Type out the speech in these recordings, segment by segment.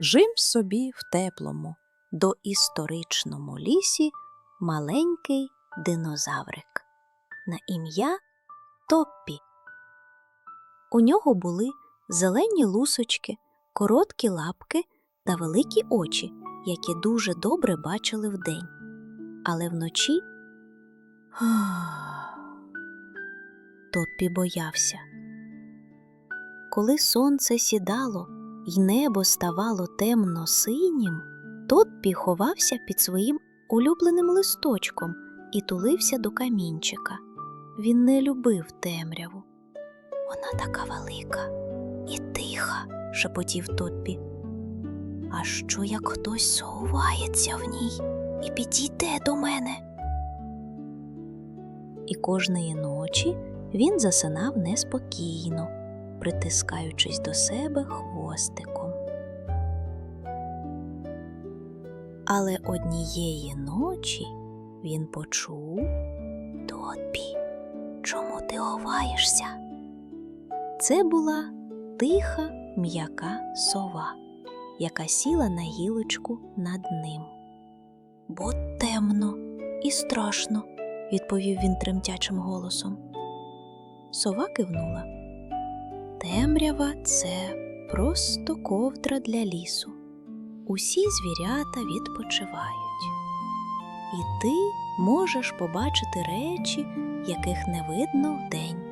Жив собі в теплому, доісторичному лісі маленький динозаврик на ім'я Топпі. У нього були зелені лусочки, короткі лапки та великі очі, які дуже добре бачили вдень. Але вночі Топпі боявся. Коли сонце сідало й небо ставало темно синім, Топпі ховався під своїм улюбленим листочком і тулився до камінчика. Він не любив темряву. Вона така велика і тиха, шепотів Топпі. А що як хтось сховається в ній і підійде до мене? І кожної ночі він засинав неспокійно, притискаючись до себе хвостиком. Але однієї ночі він почув Топі, чому ти ховаєшся? Це була тиха м'яка сова, яка сіла на гілочку над ним. Бо темно і страшно, відповів він тремтячим голосом. Сова кивнула. Темрява це просто ковдра для лісу. Усі звірята відпочивають. І ти можеш побачити речі, яких не видно вдень.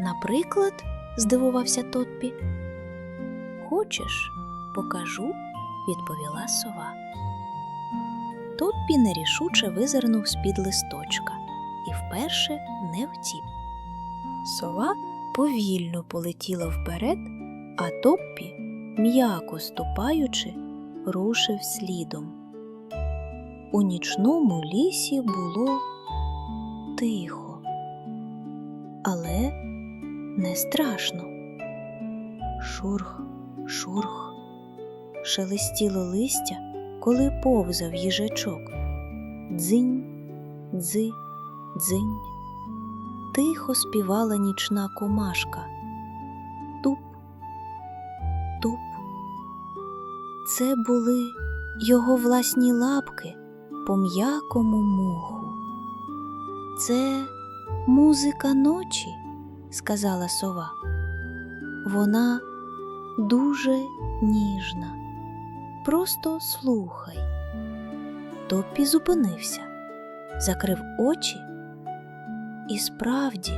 Наприклад, здивувався Топпі. Хочеш, покажу, відповіла сова. Топпі нерішуче визирнув з-під листочка і вперше не втік. Сова повільно полетіла вперед, а Топпі, м'яко ступаючи, рушив слідом. У нічному лісі було тихо, але не страшно. Шурх, шурх, шелестіло листя, коли повзав їжачок. Дзинь, дзи, дзинь. Тихо співала нічна комашка. Туп, туп. Це були його власні лапки по м'якому муху. Це музика ночі, сказала сова. Вона дуже ніжна. Просто слухай. Топпі зупинився, закрив очі і справді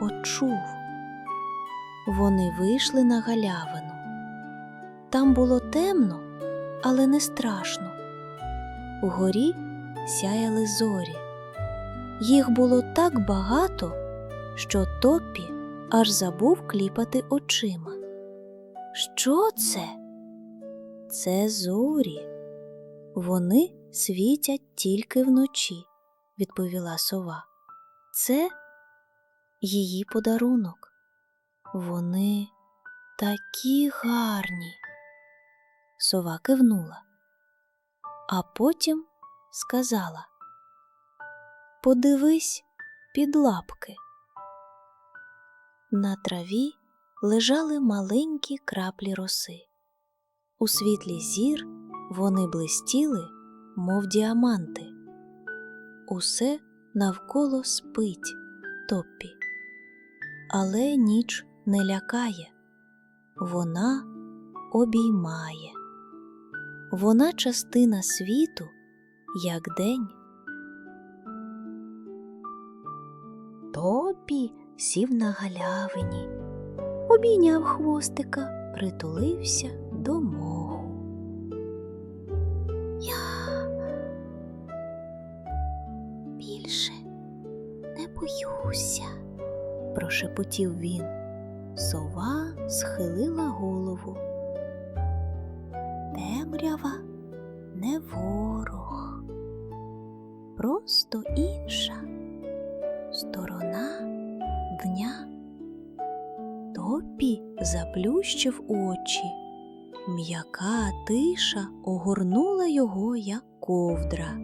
почув. Вони вийшли на галявину. Там було темно, але не страшно. Угорі сяяли зорі. Їх було так багато, що Топпі аж забув кліпати очима. Що це? Це зорі. Вони світять тільки вночі, відповіла сова. Це її подарунок. Вони такі гарні. Сова кивнула, а потім сказала Подивись під лапки. На траві лежали маленькі краплі роси. У світлі зір вони блистіли, мов діаманти. Усе навколо спить Топпі. Але ніч не лякає, вона обіймає. Вона частина світу, як день. Топі сів на галявині, обійняв хвостика, притулився до моху. Більше не боюся, прошепотів він. Сова схилила голову. Темрява не ворог, просто інша сторона дня. Топі заплющив очі. М'яка тиша огорнула його, як ковдра.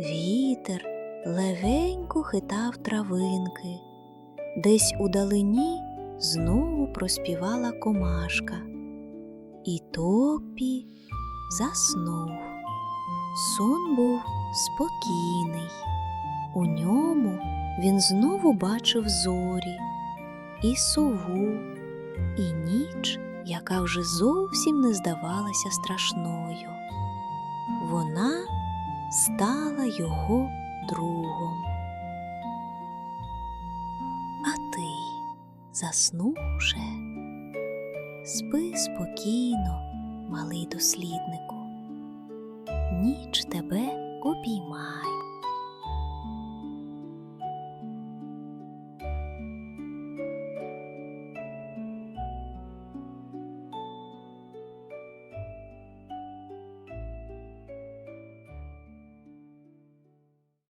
Вітер легенько хитав травинки, десь удалині знову проспівала комашка. І Топі заснув. Сон був спокійний. У ньому він знову бачив зорі, і сову, і ніч, яка вже зовсім не здавалася страшною. Вона стала його другом. А ти заснув уже? Спи спокійно, малий досліднику. Ніч тебе обійма.